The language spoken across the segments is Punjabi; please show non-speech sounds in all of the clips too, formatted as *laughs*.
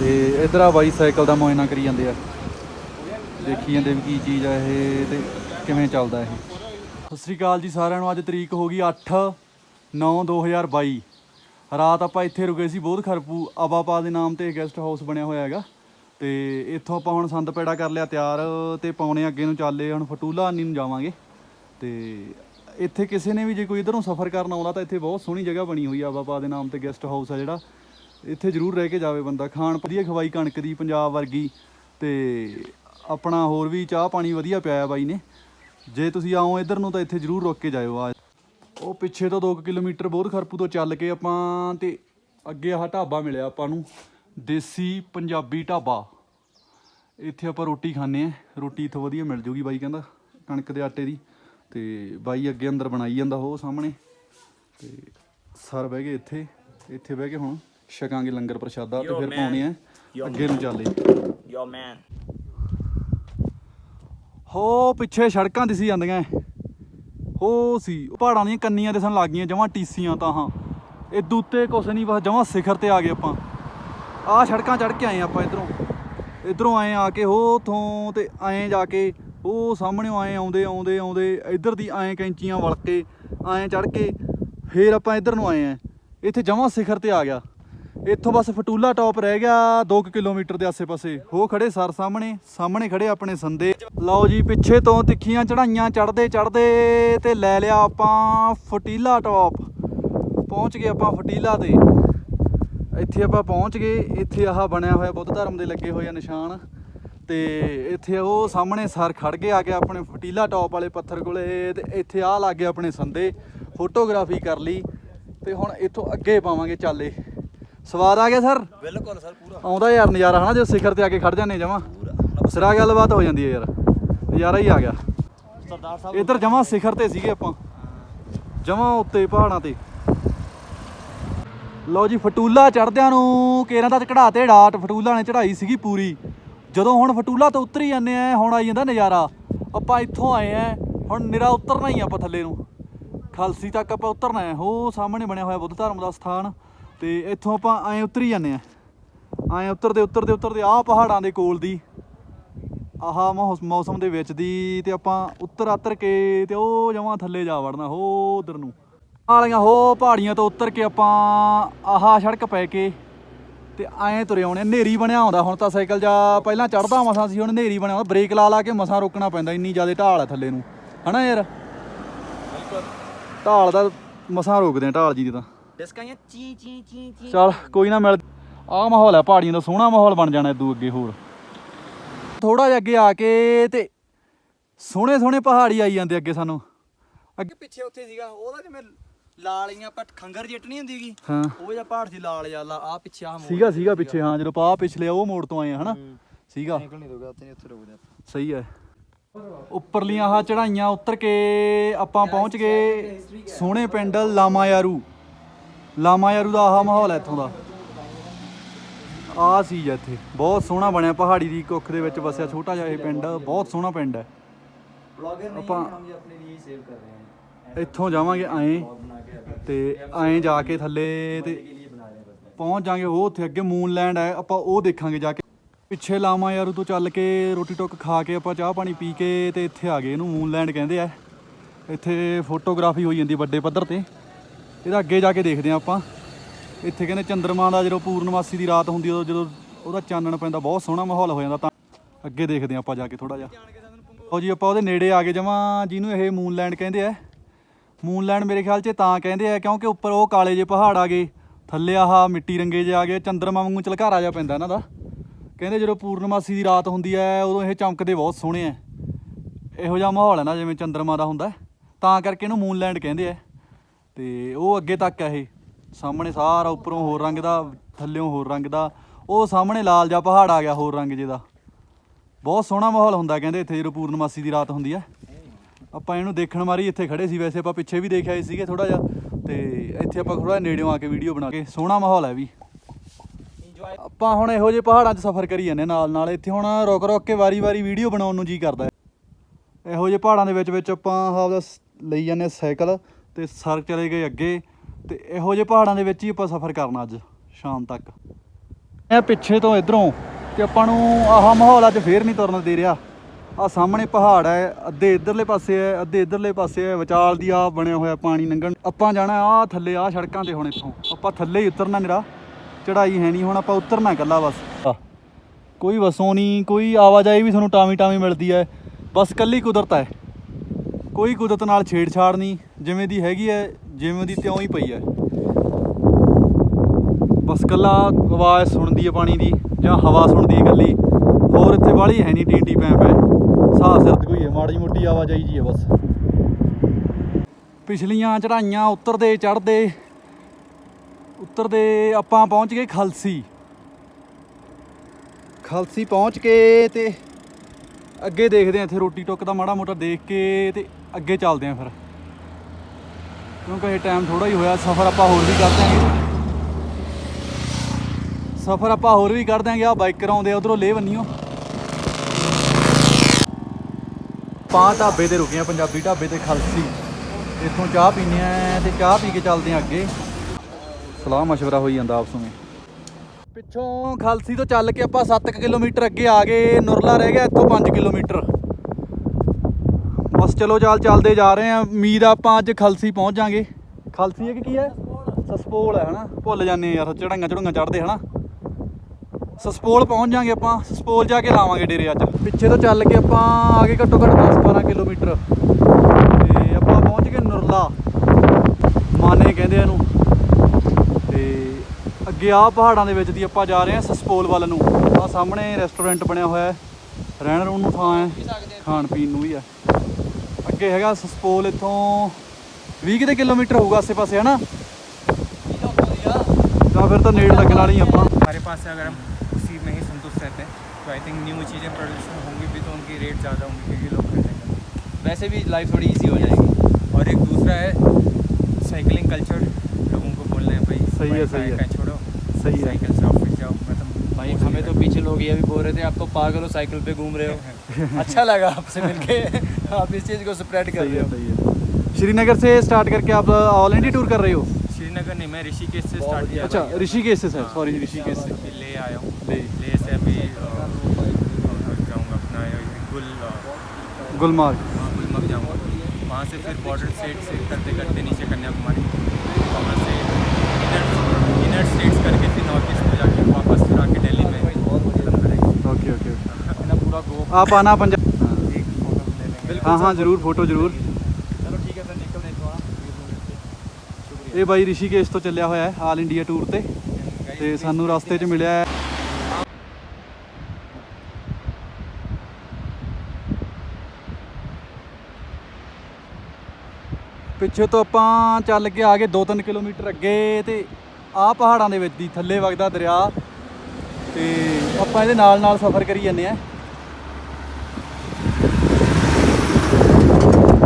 ਤੇ ਇਧਰ ਆ ਬਾਈਸਾਈਕਲ ਦਾ ਮੁਆਇਨਾ ਕਰੀ ਜਾਂਦੇ ਆ। ਦੇਖੀ ਜਾਂਦੇ ਵੀ ਕੀ ਚੀਜ਼ ਆ ਇਹ ਤੇ ਕਿਵੇਂ ਚੱਲਦਾ ਇਹ। ਸਤਿ ਸ੍ਰੀ ਅਕਾਲ ਜੀ ਸਾਰਿਆਂ ਨੂੰ, ਅੱਜ ਤਰੀਕ ਹੋ ਗਈ 8 9 2022 ਰਾਤ ਆਪਾਂ ਇੱਥੇ ਰੁਕੇ ਸੀ ਬੋਧ ਖਰਪੂ ਆਬਾਪਾ ਦੇ ਨਾਮ ਤੇ ਗੈਸਟ ਹਾਊਸ ਬਣਿਆ ਹੋਇਆ ਹੈਗਾ। ਤੇ ਇੱਥੋਂ ਆਪਾਂ ਹੁਣ ਸੰਦ ਪੈੜਾ ਕਰ ਲਿਆ ਤਿਆਰ ਤੇ ਪਾਉਣੇ ਅੱਗੇ ਨੂੰ ਚੱਲੇ ਹੁਣ ਫਟੂਲਾ ਆਨੀ ਨੂੰ ਜਾਵਾਂਗੇ। ਤੇ ਇੱਥੇ ਕਿਸੇ ਨੇ ਵੀ ਜੇ ਕੋਈ ਇਧਰੋਂ ਸਫ਼ਰ ਕਰਨ ਆਉਂਦਾ ਤਾਂ ਇੱਥੇ ਬਹੁਤ ਸੋਹਣੀ ਜਗ੍ਹਾ ਬਣੀ ਹੋਈ ਆ ਆਬਾਪਾ ਦੇ ਨਾਮ ਤੇ ਗੈਸਟ ਹਾਊਸ ਆ ਜਿਹੜਾ। ਇੱਥੇ ਜ਼ਰੂਰ ਰਹਿ ਕੇ ਜਾਵੇ ਬੰਦਾ। ਖਾਣ ਵਧੀਆ ਖਵਾਈ ਕਣਕ ਦੀ, ਪੰਜਾਬ ਵਰਗੀ। ਤੇ ਆਪਣਾ ਹੋਰ ਵੀ ਚਾਹ ਪਾਣੀ ਵਧੀਆ ਪਿਆਇਆ ਬਾਈ ਨੇ। ਜੇ ਤੁਸੀਂ ਆਓ ਇੱਧਰ ਨੂੰ ਤਾਂ ਇੱਥੇ ਜ਼ਰੂਰ ਰੁਕ ਕੇ ਜਾਇਓ। ਆ ਉਹ ਪਿੱਛੇ ਤੋਂ 2 ਕਿਲੋਮੀਟਰ ਬੋਧ ਖਰਪੂ ਤੋਂ ਚੱਲ ਕੇ ਆਪਾਂ ਤੇ ਅੱਗੇ ਆਹ ਢਾਬਾ ਮਿਲਿਆ ਆਪਾਂ ਨੂੰ। ਦੇਸੀ ਪੰਜਾਬੀ ਢਾਬਾ। ਇੱਥੇ ਆਪਾਂ ਰੋਟੀ ਖਾਂਦੇ ਆ ਰੋਟੀ ਇੱਥੋਂ ਵਧੀਆ ਮਿਲ ਜੂਗੀ ਬਾਈ ਕਹਿੰਦਾ, ਕਣਕ ਦੇ ਆਟੇ ਦੀ। ਤੇ ਬਾਈ ਅੱਗੇ ਅੰਦਰ ਬਣਾਈ ਜਾਂਦਾ ਉਹ ਸਾਹਮਣੇ। ਤੇ ਸਰ ਬਹਿ ਗਏ ਇੱਥੇ। ਇੱਥੇ ਬਹਿ ਕੇ ਹੁਣ ਛਕਾਂਗੇ ਲੰਗਰ ਪ੍ਰਸ਼ਾਦਾ ਤੇ Yo, ਫਿਰ man. ਪਾਉਣੇ ਆ। Yo, ਅੱਗੇ ਨੂੰ ਚੱਲੇ Yo, man. ਹੋ ਪਿੱਛੇ ਸੜਕਾਂ ਦਿਸੀ ਜਾਂਦੀਆਂ। ਐ। ਹੋ ਸੀ। ਉਹ ਪਹਾੜਾਂ ਦੀਆਂ ਕੰਨੀਆਂ ਤੇ ਸਨ ਲੱਗ ਗਈਆਂ ਜਮਾਂ ਟੀਸੀਆਂ ਤਾਂ ਹਾਂ। ਇਦੋਂ ਉੱਤੇ ਕੁਛ ਨਹੀਂ ਬਸ ਜਮਾਂ ਸਿਖਰ ਤੇ ਆ ਗਏ ਆਪਾਂ। ਆਹ ਸੜਕਾਂ ਚੜ ਕੇ ਆਏ ਆਪਾਂ ਇਧਰੋਂ। ਇਧਰੋਂ ਆਏ ਆ ਕੇ ਹੋ ਉਥੋਂ ਤੇ ਐਂ ਜਾ ਕੇ ਉਹ ਸਾਹਮਣੇ ਆਏ ਆਉਂਦੇ ਆਉਂਦੇ ਆਉਂਦੇ। ਇੱਧਰ ਦੀ ਐਂ ਕੈਂਚੀਆਂ ਵਲ ਕੇ ਐਂ ਚੜ ਕੇ ਫੇਰ ਆਪਾਂ ਇੱਧਰ ਨੂੰ ਆਏ ਆ। ਇੱਥੇ ਜਮਾਂ ਸਿਖਰ ਤੇ ਆ ਗਿਆ। ਇੱਥੋਂ ਬਸ ਫਟੂਲਾ ਟਾਪ ਰਹਿ ਗਿਆ 2 ਕਿਲੋਮੀਟਰ ਦੇ ਆਸੇ-ਪਾਸੇ। ਹੋ ਖੜੇ ਸਰ ਸਾਹਮਣੇ ਸਾਹਮਣੇ ਖੜੇ ਆਪਣੇ ਸੰਦੇ। ਲਓ ਜੀ, ਪਿੱਛੇ ਤੋਂ ਤਿੱਖੀਆਂ ਚੜਾਈਆਂ ਚੜਦੇ ਚੜਦੇ ਤੇ ਲੈ ਲਿਆ ਆਪਾਂ ਫਟੀਲਾ ਟਾਪ। ਪਹੁੰਚ ਗਏ ਆਪਾਂ ਫਟੀਲਾ ਤੇ। ਇੱਥੇ ਆਪਾਂ ਪਹੁੰਚ ਗਏ। ਇੱਥੇ ਆਹ ਬਣਿਆ ਹੋਇਆ ਬੁੱਧ ਧਰਮ ਦੇ ਲੱਗੇ ਹੋਏ ਆ ਨਿਸ਼ਾਨ। ਤੇ ਇੱਥੇ ਉਹ ਸਾਹਮਣੇ ਸਰ ਖੜ ਗਏ ਆ ਕੇ ਆਪਣੇ ਫਟੀਲਾ ਟਾਪ ਵਾਲੇ ਪੱਥਰ ਕੋਲੇ ਤੇ ਇੱਥੇ ਆਹ ਲੱਗੇ ਆਪਣੇ ਸੰਦੇ। ਫੋਟੋਗ੍ਰਾਫੀ ਕਰ ਲਈ। ਤੇ ਹੁਣ ਇੱਥੋਂ ਅੱਗੇ ਪਾਵਾਂਗੇ ਚਾਲੇ। ਸਵਾਦ ਆ ਗਿਆ ਸਰ? ਬਿਲਕੁਲ ਸਰ ਪੂਰਾ। ਆਉਂਦਾ ਯਾਰ ਨਜ਼ਾਰਾ ਹਨਾ ਜਦੋਂ ਸਿਖਰ ਤੇ ਆ ਕੇ ਖੜ ਜਾਂਦੇ ਜਮਾ। ਸਿਰਾ ਗੱਲਬਾਤ ਹੋ ਜਾਂਦੀ ਹੈ ਯਾਰ। ਨਜ਼ਾਰਾ ਹੀ ਆ ਗਿਆ। ਸਰਦਾਰ ਸਾਹਿਬ ਇੱਧਰ ਜਮਾ ਸਿਖਰ ਤੇ ਸੀਗੇ ਆਪਾਂ। ਜਮਾ ਉੱਤੇ ਪਹਾੜਾਂ ਤੇ। ਲਓ ਜੀ ਫਟੂਲਾ ਚੜਦਿਆਂ ਨੂੰ ਕੇਰਾਂ ਦਾ ਚੜਾ ਤੇ ਡਾਟ। ਫਟੂਲਾ ਨੇ ਚੜਾਈ ਸੀਗੀ ਪੂਰੀ। ਜਦੋਂ ਹੁਣ ਫਟੂਲਾ ਤੋਂ ਉਤਰੀ ਜਾਂਦੇ ਆ ਹੁਣ ਆਈ ਜਾਂਦਾ ਨਜ਼ਾਰਾ। ਆਪਾਂ ਇੱਥੋਂ ਆਏ ਆ ਹੁਣ ਨਿਰਾ ਉਤਰਨਾ ਹੀ ਆਪਾਂ ਥੱਲੇ ਨੂੰ। ਖਾਲਸੀ ਤੱਕ ਆਪਾਂ ਉਤਰਨਾ ਹੈ। ਉਹ ਸਾਹਮਣੇ ਬਣਿਆ ਹੋਇਆ ਬੁੱਧ ਧਰਮ ਦਾ ਸਥਾਨ। ਤੇ ਇੱਥੋਂ ਆਪਾਂ ਐਂ ਉਤਰੀ ਜਾਂਦੇ ਆ। ਐਂ ਉਤਰਦੇ ਉਤਰਦੇ ਉਤਰਦੇ ਆਹ ਪਹਾੜਾਂ ਦੇ ਕੋਲ ਦੀ ਆਹ ਮੌਸ- ਮੌਸਮ ਦੇ ਵਿੱਚ ਦੀ ਤੇ ਆਪਾਂ ਉੱਤਰ ਆਤਰ ਕੇ ਤੇ ਉਹ ਜਮਾਂ ਥੱਲੇ ਜਾ ਵੜਨਾ ਹੋ ਉਧਰ ਨੂੰ। ਆਲੀਆਂ ਹੋ ਪਹਾੜੀਆਂ ਤੋਂ ਉਤਰ ਕੇ ਆਪਾਂ ਆਹ ਸੜਕ ਪੈ ਕੇ ਤੇ ਐਂ ਤੁਰੇ ਆਉਣੇ ਨੇਰੀ ਬਣਿਆ ਹੁੰਦਾ ਹੁਣ ਤਾਂ ਸਾਈਕਲ ਜਾ ਪਹਿਲਾਂ ਚੜਦਾ ਮਸਾਂ ਸੀ ਹੁਣ ਨੇਰੀ ਬਣਿਆ ਹੁੰਦਾ ਬ੍ਰੇਕ ਲਾ ਲਾ ਕੇ ਮਸਾਂ ਰੋਕਣਾ ਪੈਂਦਾ ਇੰਨੀ ਜ਼ਿਆਦਾ ਢਾਲ ਹੈ ਥੱਲੇ ਨੂੰ। ਹਨਾ ਯਾਰ? ਢਾਲ ਦਾ ਮਸਾਂ ਰੋਕਦੇ ਆ ਢਾਲ ਜੀ ਦੀ ਤਾਂ। ਡਿਸਕਾਂ ਚੀ ਚੀ ਚੀ ਚੀ। ਚੱਲ ਕੋਈ ਨਾ ਮਿਲ ਆਹ ਮਾਹੌਲ ਹੈ ਪਹਾੜੀਆਂ ਦਾ ਸੋਹਣਾ ਮਾਹੌਲ ਬਣ ਜਾਣਾ ਇਦੋਂ ਅੱਗੇ ਹੋਰ। ਥੋੜਾ ਜਿਹਾ ਅੱਗੇ ਆ ਕੇ ਤੇ ਸੋਹਣੇ ਸੋਹਣੇ ਪਹਾੜੀ ਆਈ ਜਾਂਦੇ ਅੱਗੇ ਸਾਨੂੰ। ਅੱਗੇ ਪਿੱਛੇ ਉੱਥੇ ਸੀਗਾ ਉਹਦਾ ਜਿਵੇਂ ਲਾਲੀਆਂ ਪਟ ਖੰਗਰ ਜਿੱਟ ਨਹੀਂ ਹੁੰਦੀਗੀ ਹਾਂ। ਉਹ ਜਿਹਾ ਪਹਾੜ ਸੀ ਲਾਲ ਜਿਹਾ ਆ ਪਿੱਛੇ ਆ ਸੀਗਾ ਸੀਗਾ ਪਿੱਛੇ ਹਾਂ ਜਦੋਂ ਪਾ ਪਿਛਲੇ ਉਹ ਮੋੜ ਤੋਂ ਆਏ ਆ ਹਨਾ? ਸੀਗਾ। ਨਿਕਲ ਨਹੀਂ ਦੋਗਾ ਉੱਥੇ ਉੱਥੇ ਰੁਕਦੇ ਆਪਾਂ। ਸਹੀ ਹੈ। ਉੱਪਰਲੀਆਂ ਆਹ ਚੜਾਈਆਂ ਉੱਤਰ ਕੇ ਆਪਾਂ ਪਹੁੰਚ ਗਏ ਸੋਹਣੇ ਪਿੰਡ ਲਾਮਾਯਾਰੂ ਲਾਮਾਯਾਰੂ ਦਾ ਆਹ ਮਾਹੌਲ ਹੈ ਇੱਥੋਂ ਦਾ। ਆਹ ਸੀ ਇੱਥੇ। ਬਹੁਤ ਸੋਹਣਾ ਬਣਿਆ ਪਹਾੜੀ ਦੀ ਕੁੱਖ ਦੇ ਵਿੱਚ ਵਸਿਆ ਛੋਟਾ ਜਿਹਾ ਇਹ ਪਿੰਡ। ਬਹੁਤ ਸੋਹਣਾ ਪਿੰਡ ਹੈ। ਬਲੌਗਰ ਨਹੀਂ ਆਪਾਂ- ਹਮ ਜੀ ਆਪਣੇ ਲਈ ਸੇਵ ਕਰ ਰਹੇ ਹਾਂ। ਇੱਥੋਂ ਜਾਵਾਂਗੇ ਐਂ ਕੇ ਤੇ ਐਂ ਜਾ ਕੇ ਥੱਲੇ ਤੇ ਪਹੁੰਚ ਜਾਾਂਗੇ ਉਹ ਉੱਥੇ ਅੱਗੇ ਮੂਨਲੈਂਡ ਹੈ। ਆਪਾਂ ਉਹ ਦੇਖਾਂਗੇ ਜਾ ਕੇ। ਪਿੱਛੇ ਲਾਮਾ ਯਾਰੂ ਤੋਂ ਚੱਲ ਕੇ ਰੋਟੀ ਟੁੱਕ ਖਾ ਕੇ ਆਪਾਂ ਚਾਹ ਪਾਣੀ ਪੀ ਕੇ ਤੇ ਇੱਥੇ ਆ ਗਏ ਇਹਨੂੰ ਮੂਨਲੈਂਡ ਕਹਿੰਦੇ ਆ। ਇੱਥੇ ਫੋਟੋਗ੍ਰਾਫੀ ਹੋਈ ਜਾਂਦੀ ਵੱਡੇ ਪੱਧਰ ਤੇ। ਇਹਦਾ ਅੱਗੇ ਜਾ ਕੇ ਦੇਖਦੇ ਆ ਆਪਾਂ। ਇੱਥੇ ਕਹਿੰਦੇ ਚੰਦਰਮਾ ਦਾ ਜਦੋਂ ਪੂਰਨਮਾਸੀ ਦੀ ਰਾਤ ਹੁੰਦੀ ਉਦੋਂ ਜਦੋਂ ਉਹਦਾ ਚਾਨਣ ਪੈਂਦਾ, ਬਹੁਤ ਸੋਹਣਾ ਮਾਹੌਲ ਹੋ ਜਾਂਦਾ ਤਾਂ। ਅੱਗੇ ਦੇਖਦੇ ਆ ਆਪਾਂ ਜਾ ਕੇ ਥੋੜਾ ਜਿਹਾ। ਉਹ ਜੀ, ਆਪਾਂ ਉਹਦੇ ਨੇੜੇ ਆ ਗਏ, ਜਮਾ ਜਿਹਨੂੰ ਇਹ ਮੂਨਲੈਂਡ ਕਹਿੰਦੇ ਆ। ਮੂਨਲੈਂਡ ਮੇਰੇ ਖਿਆਲ 'ਚ ਤਾਂ ਕਹਿੰਦੇ ਆ, ਕਿਉਂਕਿ ਉੱਪਰ ਉਹ ਕਾਲੇ ਜਿਹੇ ਪਹਾੜ ਆ ਗਏ, ਥੱਲੇ ਆਹ ਮਿੱਟੀ ਰੰਗੇ ਜਿਹੇ ਆ ਗਏ, ਚੰਦਰਮਾ ਵਾਂਗੂ ਚਲਕਾਰਾ ਜਿਹਾ ਪੈਂਦਾ ਇਹਨਾਂ ਦਾ। ਕਹਿੰਦੇ ਜਦੋਂ ਪੂਰਨਮਾਸੀ ਦੀ ਰਾਤ ਹੁੰਦੀ ਹੈ, ਉਦੋਂ ਇਹ ਚਮਕਦੇ ਬਹੁਤ ਸੋਹਣੇ ਆ। ਇਹੋ ਜਿਹਾ ਮਾਹੌਲ ਹੈ ਨਾ, ਜਿਵੇਂ ਚੰਦਰਮਾ ਦਾ ਹੁੰਦਾ ਤਾਂ ਕਰਕੇ ਇਹਨੂੰ ਮੂਨਲੈਂਡ ਕਹਿੰਦੇ ਆ। ਤੇ ਉਹ ਅੱਗੇ ਤੱਕ ਆ ਇਹ। ਸਾਹਮਣੇ ਸਾਰਾ ਉੱਪਰੋਂ ਹੋਰ ਰੰਗ ਦਾ ਥੱਲਿਓਂ ਹੋਰ ਰੰਗ ਦਾ। ਉਹ ਸਾਹਮਣੇ ਲਾਲ ਜਿਹਾ ਪਹਾੜ ਆ ਗਿਆ ਹੋਰ ਰੰਗ ਜਿਹੇ ਦਾ। ਬਹੁਤ ਸੋਹਣਾ ਮਾਹੌਲ ਹੁੰਦਾ ਕਹਿੰਦੇ ਇੱਥੇ ਜਦੋਂ ਪੂਰਨਮਾਸੀ ਦੀ ਰਾਤ ਹੁੰਦੀ ਆ। ਆਪਾਂ ਇਹਨੂੰ ਦੇਖਣ ਮਾਰੀ ਇੱਥੇ ਖੜੇ ਸੀ ਵੈਸੇ ਆਪਾਂ ਪਿੱਛੇ ਵੀ ਦੇਖ ਆਏ ਸੀਗੇ ਥੋੜਾ ਜਿਹਾ। ਤੇ ਇੱਥੇ ਆਪਾਂ ਥੋੜਾ ਨੇੜਿਓਂ ਆ ਕੇ ਵੀਡੀਓ ਬਣਾ ਕੇ। ਸੋਹਣਾ ਮਾਹੌਲ ਹੈ ਵੀ। ਇੰਜੋਏ ਆਪਾਂ ਹੁਣ ਇਹੋ ਜਿਹੇ ਪਹਾੜਾਂ 'ਚ ਸਫ਼ਰ ਕਰੀ ਜਾਂਦੇ ਨਾਲ ਨਾਲ। ਇੱਥੇ ਹੁਣ ਰੁਕ ਰੁਕ ਕੇ ਵਾਰੀ-ਵਾਰੀ ਵੀਡੀਓ ਬਣਾਉਣ ਨੂੰ ਜੀ ਕਰਦਾ। ਇਹੋ ਜਿਹੇ ਪਹਾੜਾਂ ਦੇ ਵਿੱਚ ਵਿੱਚ ਆਪਾਂ ਆਪਦਾ ਲਈ ਜਾਂਦੇ ਸਾਈਕਲ। ਤੇ ਸਰ ਚਲੇ ਗਏ ਅੱਗੇ ਤੇ ਇਹੋ ਜਿਹੇ ਪਹਾੜਾਂ ਦੇ ਵਿੱਚ ਹੀ ਆਪਾਂ ਸਫ਼ਰ ਕਰਨਾ ਅੱਜ, ਸ਼ਾਮ ਤੱਕ। ਇਹ ਪਿੱਛੇ ਤੋਂ ਇਧਰੋਂ ਤੇ ਆਪਾਂ ਨੂੰ ਆਹ ਮਾਹੌਲ ਅੱਜ ਫੇਰ ਨਹੀਂ ਤੁਰਨ ਦੇ ਰਿਹਾ। ਆ ਸਾਹਮਣੇ ਪਹਾੜ ਹੈ, ਅੱਧੇ ਇਧਰਲੇ ਪਾਸੇ ਹੈ, ਅੱਧੇ ਇਧਰਲੇ ਪਾਸੇ ਹੈ, ਵਿਚਾਲ ਦੀ ਆ ਬਣਿਆ ਹੋਇਆ ਪਾਣੀ ਲੰਘਣ। ਆਪਾਂ ਜਾਣਾ ਆ ਥੱਲੇ ਆ ਸੜਕਾਂ ਤੇ ਹੁਣ ਇੱਥੋਂ। ਆਪਾਂ ਥੱਲੇ ਹੀ ਉਤਰਨਾ ਨਿਰਾ ਚੜਾਈ ਹੈ ਨਹੀਂ, ਹੁਣ ਆਪਾਂ ਉਤਰਨਾ ਇਕੱਲਾ ਬਸ। ਕੋਈ ਵਸੋਂ ਨਹੀਂ, ਕੋਈ ਆਵਾਜਾਈ ਵੀ ਤੁਹਾਨੂੰ ਟਾਵੀ ਟਾਵੀ ਮਿਲਦੀ ਹੈ, ਬਸ ਕੱਲੀ ਕੁਦਰਤ ਹੈ। ਕੋਈ ਕੁਦਰਤ ਨਾਲ ਛੇੜਛਾੜ ਨਹੀਂ, ਜਿਵੇਂ ਦੀ ਹੈਗੀ ਹੈ, ਜਿਵੇਂ ਦੀ ਤਿਉਂ ਹੀ ਪਈ ਹੈ। ਬਸ ਕੱਲਾ ਆਵਾਜ਼ ਸੁਣਦੀ ਹੈ ਪਾਣੀ ਦੀ, ਜਾਂ ਹਵਾ ਸੁਣਦੀ ਹੈ ਕੱਲੀ ਹੋਰ ਇੱਥੇ ਵਾਲੀ ਹੈ ਨਹੀਂ, ਟੀਟੀ, ਪੈਂਪ। ਹੈ ਸਾਹ ਸਿਰ ਕੋਈ ਹੈ, ਮਾੜੀ ਮੋਟੀ ਆਵਾਜਾਈ ਜੀ ਹੈ ਬਸ। ਪਿਛਲੀਆਂ ਚੜਾਈਆਂ ਉਤਰਦੇ ਚੜਦੇ ਉਤਰਦੇ ਆਪਾਂ ਪਹੁੰਚ ਗਏ ਖਲਸੀ। ਖਲਸੀ ਪਹੁੰਚ ਕੇ ਤੇ ਅੱਗੇ ਦੇਖਦੇ ਆ ਇੱਥੇ ਰੋਟੀ ਟੁੱਕ ਦਾ ਮਾੜਾ ਮੋਟਾ ਦੇਖ ਕੇ ਤੇ ਅੱਗੇ ਚੱਲਦੇ ਆ ਫਿਰ ਕਿਉਂਕਿ ਇਹ ਟਾਈਮ ਥੋੜਾ ਹੀ ਹੋਇਆ ਸਫ਼ਰ ਆਪਾਂ ਹੋਰ ਵੀ ਕਰ ਦਿਆਂਗੇ ਸਫ਼ਰ ਆਪਾਂ ਹੋਰ ਵੀ ਕਰ ਦਿਆਂਗੇ ਆ ਬਾਈਕਰ ਆਉਂਦੇ ਆ ਉਧਰੋਂ ਲੇ ਬੰਨੀਓ ਪਾਂ ਢਾਬੇ ਤੇ ਰੁਕੇ ਆ ਪੰਜਾਬੀ ਢਾਬੇ ਤੇ ਖਲਸੀ ਇੱਥੋਂ ਚਾਹ ਪੀਨੇ ਆ ਤੇ ਚਾਹ ਪੀ ਕੇ ਚੱਲਦੇ ਆ ਅੱਗੇ ਸਲਾਹ مشورہ ਹੋਈ ਜਾਂਦਾ ਆਪਸ ਵਿੱਚ ਪਿੱਛੋਂ ਖਲਸੀ ਤੋਂ ਚੱਲ ਕੇ ਆਪਾਂ 7 ਕਿਲੋਮੀਟਰ ਅੱਗੇ ਆ ਗਏ ਨੂਰਲਾ ਰਹਿ ਗਿਆ ਇੱਥੋਂ 5 ਕਿਲੋਮੀਟਰ ਬਸ ਚਲੋ ਚਾਲ ਚੱਲਦੇ ਜਾ ਰਹੇ ਆ ਉਮੀਦ ਆ ਆਪਾਂ ਅੱਜ ਖਲਸੀ ਪਹੁੰਚ ਜਾਾਂਗੇ। ਖਲਸੀ ਇਹ ਕੀ ਹੈ? ਸਸਪੋਲ ਹੈ, ਹਨਾ? ਭੁੱਲ ਜਾਂਦੇ ਯਾਰ ਚੜਾਈਆਂ ਚੜੂਈਆਂ ਚੜਦੇ ਹਨਾ? ਸਸਪੋਲ ਪਹੁੰਚ ਜਾਾਂਗੇ ਆਪਾਂ। ਸਸਪੋਲ ਜਾ ਕੇ ਲਾਵਾਂਗੇ ਡੇਰੇ ਅੱਜ। ਪਿੱਛੇ ਤੋਂ ਚੱਲ ਕੇ ਆਪਾਂ ਆ ਗਏ ਘੱਟੋ ਘੱਟ 10-12 ਕਿਲੋਮੀਟਰ। ਤੇ ਆਪਾਂ ਪਹੁੰਚ ਗਏ ਨੁਰਲਾ। ਮਾਨੇ ਕਹਿੰਦੇ ਇਹਨੂੰ। ਤੇ ਅੱਗੇ ਆ ਪਹਾੜਾਂ ਦੇ ਵਿੱਚ ਦੀ ਆਪਾਂ ਜਾ ਰਹੇ ਹਾਂ ਸਸਪੋਲ ਵੱਲ ਨੂੰ। ਆ ਸਾਹਮਣੇ ਰੈਸਟੋਰੈਂਟ ਬਣਿਆ ਹੋਇਆ ਹੈ। ਰਹਿਣ ਰੂਣ ਨੂੰ ਥਾਂ ਹੈ। ਖਾਣ ਪੀਣ ਨੂੰ ਵੀ ਹੈ। ਅੱਗੇ ਹੈਗਾ ਸਸਪੋਲ ਇੱਥੋਂ 20 ਕਿਤੇ ਕਿਲੋਮੀਟਰ ਹੋਊਗਾ ਆਸੇ ਪਾਸੇ ਹਨਾ ਜਾਂ ਫਿਰ ਤਾਂ ਨੇੜ ਲੱਗਣ ਵਾਲੀ ਆਪਾਂ हमारे पास से अगर हम उसी में ही संतुष्ट रहते हैं तो आई थिंक न्यू चीज़ें प्रोड्यूशन होंगी भी तो उनकी रेट ज़्यादा होंगी क्योंकि लोग खरीदेंगे वैसे भी लाइफ थोड़ी इजी हो जाएगी और एक दूसरा है साइकिलिंग कल्चर लोगों को बोलना है भाई सही है, बाइक सही है। कहीं छोड़ो सही है। साइकिल से ऑफिस जाओ मतलब भाई हमें तो पीछे लोग ये भी बोल रहे थे आप तो पागल हो साइकिल पे घूम रहे हो। *laughs* अच्छा लगा आपसे मिलके। आप इस चीज़ को स्प्रेड कर रहे हो श्रीनगर से स्टार्ट करके आप ऑल इंडिया टूर कर रहे हो? श्रीनगर नहीं मैं ऋषिकेश से स्टार्ट किया। अच्छा ऋषिकेश से सर सॉरी ऋषिकेश से। ले आया हूँ। ले। ले से अभी अ, जाऊँगा अपना गुल गुलमार्ग। वहाँ गुलमर्ग जाऊँगा। वहाँ से फिर बॉर्डर स्टेट से करते करते नीचे कन्याकुमारी। वहाँ से इनर स्टेट्स करके फिर नॉर्थ ईस्ट में जाके वापस फिर आके दिल्ली में खत्म करेंगे ओके ओके ओके अपना पूरा गो आप आना पंजाब एक फोटो ले लेंगे हाँ हाँ जरूर फोटो जरूर चलो ठीक है फिर निकलने थोड़ा ਇਹ ਬਾਈ ਰਿਸ਼ੀਕੇਸ਼ ਤੋਂ ਚੱਲਿਆ ਹੋਇਆ ਹੈ ਆਲ ਇੰਡੀਆ ਟੂਰ ਤੇ ਤੇ ਸਾਨੂੰ ਰਸਤੇ 'ਚ ਮਿਲਿਆ ਹੈ ਪਿੱਛੇ ਤੋਂ ਆਪਾਂ ਚੱਲ ਕੇ ਆ ਗਏ 2-3 ਕਿਲੋਮੀਟਰ ਅੱਗੇ ਤੇ ਆਹ ਪਹਾੜਾਂ ਦੇ ਵਿੱਚ ਦੀ ਥੱਲੇ ਵਗਦਾ ਦਰਿਆ ਤੇ ਆਪਾਂ ਇਹਦੇ ਨਾਲ ਨਾਲ ਸਫ਼ਰ ਕਰੀ ਜਾਂਦੇ ਆ।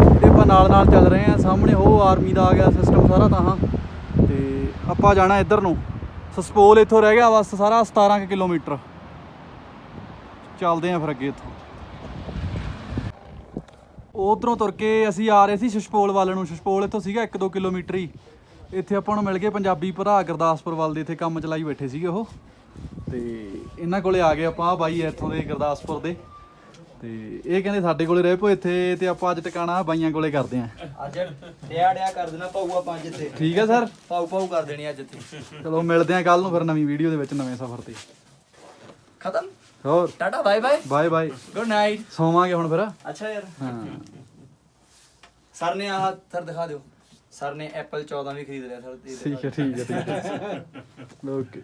ਇਹਦੇ ਆਪਾਂ ਨਾਲ ਨਾਲ ਚੱਲ ਰਹੇ ਆ, ਸਾਹਮਣੇ ਉਹ ਆਰਮੀ ਦਾ ਆ ਗਿਆ ਸਿਸਟਮ ਸਾਰਾ ਤਾਂ ਤੇ ਆਪਾਂ ਜਾਣਾ ਇੱਧਰ ਨੂੰ। ਸਸਪੋਲ ਇੱਥੋਂ ਰਹਿ ਗਿਆ ਬਸ ਸਾਰਾ 17 ਕੁ ਕਿਲੋਮੀਟਰ। ਚੱਲਦੇ ਆ ਫਿਰ ਅੱਗੇ ਇੱਥੋਂ। ਉਧਰੋਂ ਤੁਰ ਕੇ ਅਸੀਂ ਆ ਰਹੇ ਸੀ ਸ਼ਸ਼ਪੋਲ ਵੱਲ ਨੂੰ। ਸ਼ਸ਼ਪੋਲ ਇੱਥੋਂ ਸੀਗਾ 1-2 ਕਿਲੋਮੀਟਰ ਹੀ। ਇੱਥੇ ਆਪਾਂ ਨੂੰ ਮਿਲ ਗਏ ਪੰਜਾਬੀ ਭਰਾ ਗੁਰਦਾਸਪੁਰ ਵੱਲ ਦੇ ਇੱਥੇ ਕੰਮ ਚਲਾਈ ਬੈਠੇ ਸੀਗੇ ਉਹ। ਤੇ ਇਹਨਾਂ ਕੋਲੇ ਆ ਗਏ ਆਪਾਂ ਬਾਈ ਇੱਥੋਂ ਦੇ ਗੁਰਦਾਸਪੁਰ ਦੇ। ਤੇ ਇਹ ਕਹਿੰਦੇ ਸਾਡੇ ਕੋਲੇ ਰਹਿ ਪੋ ਇੱਥੇ ਤੇ ਆਪਾਂ ਅੱਜ ਟਿਕਾਣਾ ਬਾਈਆਂ ਕੋਲੇ ਕਰਦੇ ਆਂ। ਅੱਜ ਡਿਆ ਡਿਆ ਕਰ ਦੇਣਾ ਪਾਊਆ ਪੰਜ ਇੱਥੇ। ਠੀਕ ਹੈ ਸਰ? ਪਾਊ ਪਾਊ ਕਰ ਦੇਣੀ ਅੱਜ ਇੱਥੇ। ਚਲੋ ਮਿਲਦੇ ਆ ਕੱਲ ਨੂੰ ਫਿਰ ਨਵੀਂ ਵੀਡੀਓ ਦੇ ਵਿੱਚ ਨਵੇਂ ਸਫ਼ਰ ਤੇ। ਖਤਮ? ਹੋਰ? Ta ta bye bye. Bye bye. Good night ਸੋਵਾਂਗੇ ਹੁਣ ਫਿਰ। ਅੱਛਾ ਯਾਰ। ਹਾਂ। ਸਰ ਨੇ ਆਹ ਥਰ ਦਿਖਾ ਦਿਓ। ਸਰ ਨੇ ਐਪਲ 14 ਵੀ ਖਰੀਦ ਲਿਆ ਸਰ ਠੀਕ ਹੈ ਠੀਕ ਹੈ *laughs* ਓਕੇ